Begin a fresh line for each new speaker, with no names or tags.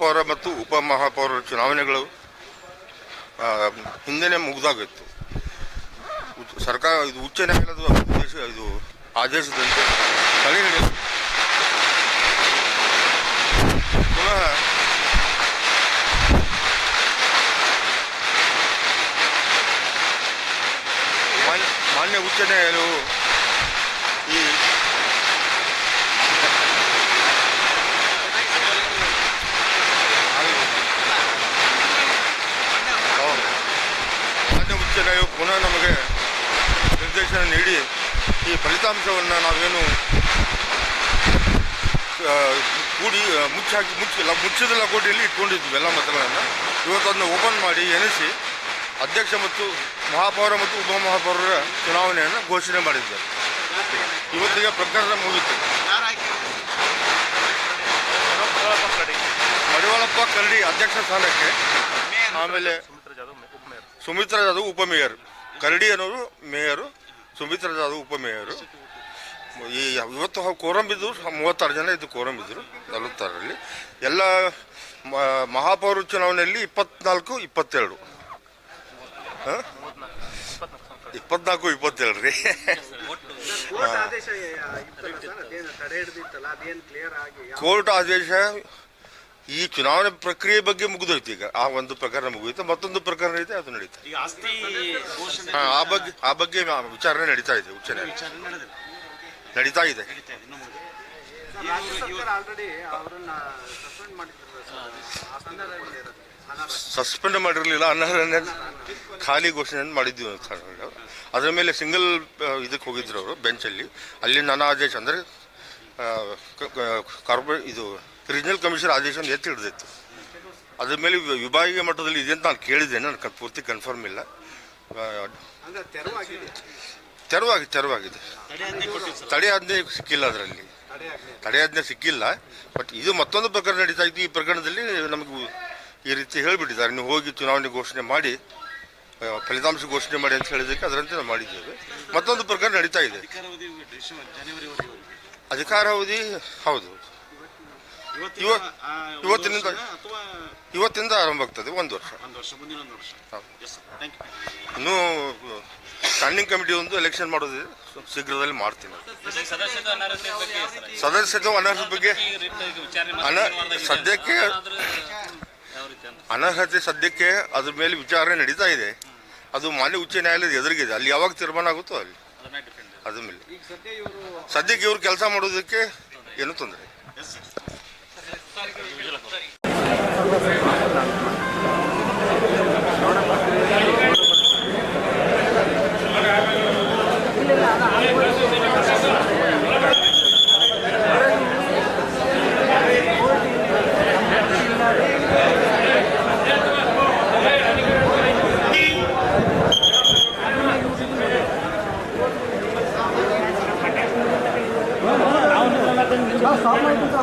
ಮಹಾಪೌರ ಮತ್ತು ಉಪಮಹಾಪೌರ ಚುನಾವಣೆಗಳು ಹಿಂದೆನೆ ಮುಗ್ದಾಗಿತ್ತು ಸರ್ಕಾರ ಇದು ಉಚ್ಚ ನ್ಯಾಯಾಲಯದ ಉದ್ದೇಶ, ಇದು ಆದೇಶದಂತೆ ತಡೆ ಹಿಡಿಯಲು ಮಾನ್ಯ ಉಚ್ಚ ನ್ಯಾಯಾಲಯವು ಈ ಹೌದು. ಉಚ್ಚ ಪುನಃ ನಮಗೆ ನಿರ್ದೇಶನ ನೀಡಿ ಈ ಫಲಿತಾಂಶವನ್ನು ನಾವೇನು ಕೂಡಿ ಮುಚ್ಚಿ ಮುಚ್ಚಾಕಿ ಮುಚ್ಚಿಲ್ಲ ಮುಚ್ಚಿದ ಲಕೋಟೆಯಲ್ಲಿ ಇಟ್ಕೊಂಡಿದ್ವಿ ಎಲ್ಲ ಮತಗಳನ್ನು. ಇವತ್ತು ಅದನ್ನು ಓಪನ್ ಮಾಡಿ ಎನಿಸಿ ಅಧ್ಯಕ್ಷ ಮತ್ತು ಮಹಾಪೌರ ಮತ್ತು ಉಪಮಹಾಪೌರರ ಚುನಾವಣೆಯನ್ನು ಘೋಷಣೆ ಮಾಡಿದ್ದಾರೆ. ಇವತ್ತಿಗೆ ಪ್ರಕರಣ ಮುಗಿತು. ಮಡಿವಾಳಪ್ಪ ಕರಡಿ ಅಧ್ಯಕ್ಷ ಸ್ಥಾನಕ್ಕೆ ಆಮೇಲೆ ಸುಮಿತ್ರಾ ಜಾಧವ್ ಉಪಮೇಯರ್. ಕರಡಿ ಅನ್ನೋರು ಮೇಯರು ಸುಮಿತ್ರಾ ಜಾಧವ್ ಉಪಮೇಯರು. ಈ ಇವತ್ತು ಕೋರಂ ಬಿದ್ದು ಮೂವತ್ತಾರು ಜನ ಇದ್ದು ಕೋರಂ ಬಿದ್ದರು ನಲವತ್ತಾರರಲ್ಲಿ. ಎಲ್ಲ ಮ- ಮಹಾಪೌರ ಚುನಾವಣೆಯಲ್ಲಿ ಇಪ್ಪತ್ನಾಲ್ಕು ಇಪ್ಪತ್ತೆರಡು. ಹಾಂ? ಇಪ್ಪತ್ನಾಲ್ಕು ಇಪ್ಪತ್ತೇಳು ರೀ
ಕೋರ್ಟ್ ಆದೇಶ
ಈ ಚುನಾವಣೆ ಪ್ರಕ್ರಿಯೆ ಬಗ್ಗೆ ಮುಗಿದೋಯ್ತು ಈಗ. ಆ ಒಂದು ಪ್ರಕರಣ ಮುಗಿಯುತ್ತೆ ಮತ್ತೊಂದು ಪ್ರಕರಣ ಇದೆ ಅದು ನಡೀತಾ ಇದೆ.
ಈಗ ಆಸ್ತಿ ಘೋಷಣೆ
ಹಾ, ಆ ಬಗ್ಗೆ ಆ ಬಗ್ಗೆ ವಿಚಾರಣೆ ನಡೀತಾ ಇದೆ ಉಚ್ಚ ನ್ಯಾಯಾಲಯ.
ವಿಚಾರಣೆ ನಡೆದಿಲ್ಲ.
ನಡೀತಾ ಇದೆ.
ನಡೀತಾ ಇದೆ, ಇನ್ನೂ ಮುಗಿದಿಲ್ಲ.
ರಾಜ್ಯ ಸರ್ಕಾರ ಆಲ್ರೆಡಿ ಅವರನ್ನ ಸಸ್ಪೆಂಡ್ ಮಾಡಿದ್ರು ಸರ್ ಆ ಸಂದರ್ಭದಲ್ಲಿ
ಸಸ್ಪೆಂಡ್ ಮಾಡಿರಲಿಲ್ಲ ಅನರ್ಹನೆ ಖಾಲಿ ಘೋಷಣೆ ಮಾಡಿದ್ವಿ ಅಂತ. ಅದರ ಮೇಲೆ ಸಿಂಗಲ್ ಇದಕ್ಕೆ ಹೋಗಿದ್ರು ಅವರು ಬೆಂಚಲ್ಲಿ ಅಲ್ಲಿ ನನ್ನ ಆದೇಶ ಅಂದರೆ ಕಾರ್ಪೊರೇಟ್ ಇದು ರೀಜನಲ್ ಕಮಿಷನ್ ಆದೇಶ ಎತ್ತಿ ಹಿಡಿದಿತ್ತು. ಅದ್ರ ಮೇಲೆ ವಿಭಾಗೀಯ ಮಟ್ಟದಲ್ಲಿ ಇದೆ ಅಂತ ನಾನು ಕೇಳಿದ್ದೇನೆ ನನಗೆ ಪೂರ್ತಿ ಕನ್ಫರ್ಮ್ ಇಲ್ಲ. ತೆರವಾಗಿ ತೆರವಾಗಿದೆ.
ತಡೆಯಾಜ್ಞೆ
ಸಿಕ್ಕಿಲ್ಲ ಅದರಲ್ಲಿ.
ತಡೆ
ಆಜ್ಞೆ ಸಿಕ್ಕಿಲ್ಲ ಬಟ್ ಇದು ಮತ್ತೊಂದು ಪ್ರಕರಣ ನಡೀತಾ ಇತ್ತು ಈ ಪ್ರಕರಣದಲ್ಲಿ ನಮಗೆ ಈ ರೀತಿ ಹೇಳಿಬಿಟ್ಟಿದ್ದಾರೆ. ನೀವು ಹೋಗಿ ಚುನಾವಣೆ ಘೋಷಣೆ ಮಾಡಿ ಫಲಿತಾಂಶ ಘೋಷಣೆ ಮಾಡಿ ಅಂತ ಹೇಳಿದ್ದಕ್ಕೆ ಅದರಂತೆ ನಾವು ಮಾಡಿದ್ದೇವೆ. ಮತ್ತೊಂದು ಪ್ರಕರಣ ನಡೀತಾ ಇದೆ.
ಅಧಿಕಾರಾವಧಿ
ಹೌದು.
ಇವತ್ತಿನ
ಇವತ್- ಇವತ್ತಿನಿಂದ- ಇವತ್ತಿಂದ ಆರಂಭ ಆಗ್ತದೆ ಒಂದು ವರ್ಷ. ಇನ್ನು ಸ್ಟ್ಯಾಂಡಿಂಗ್ ಕಮಿಟಿ ಒಂದು ಎಲೆಕ್ಷನ್ ಮಾಡೋದಿದೆ. ಶೀಘ್ರದಲ್ಲಿ ಮಾಡ್ತೀನಿ.
ಸದಸ್ಯತ್ವ ಅನರ್ಹತೆ ಬಗ್ಗೆ.
ಸದ್ಯಕ್ಕೆ ಅನರ್ಹತೆ ಸದ್ಯಕ್ಕೆ ಅದ್ರ ಮೇಲೆ ವಿಚಾರಣೆ ನಡೀತಾ ಇದೆ. ಅದು ಮಾನ್ಯ ಉಚ್ಚ ನ್ಯಾಯಾಲಯದ ಎದುರಿಗಿದೆ ಅಲ್ಲಿ ಯಾವಾಗ ತೀರ್ಮಾನ ಆಗುತ್ತೋ ಅಲ್ಲಿ. ಅದ್ರ ಮೇಲೆ. ಸದ್ಯಕ್ಕೆ ಇವರು ಕೆಲಸ ಮಾಡೋದಕ್ಕೆ ಏನು ತೊಂದರೆ
ಸಾಮಾಜಿಕ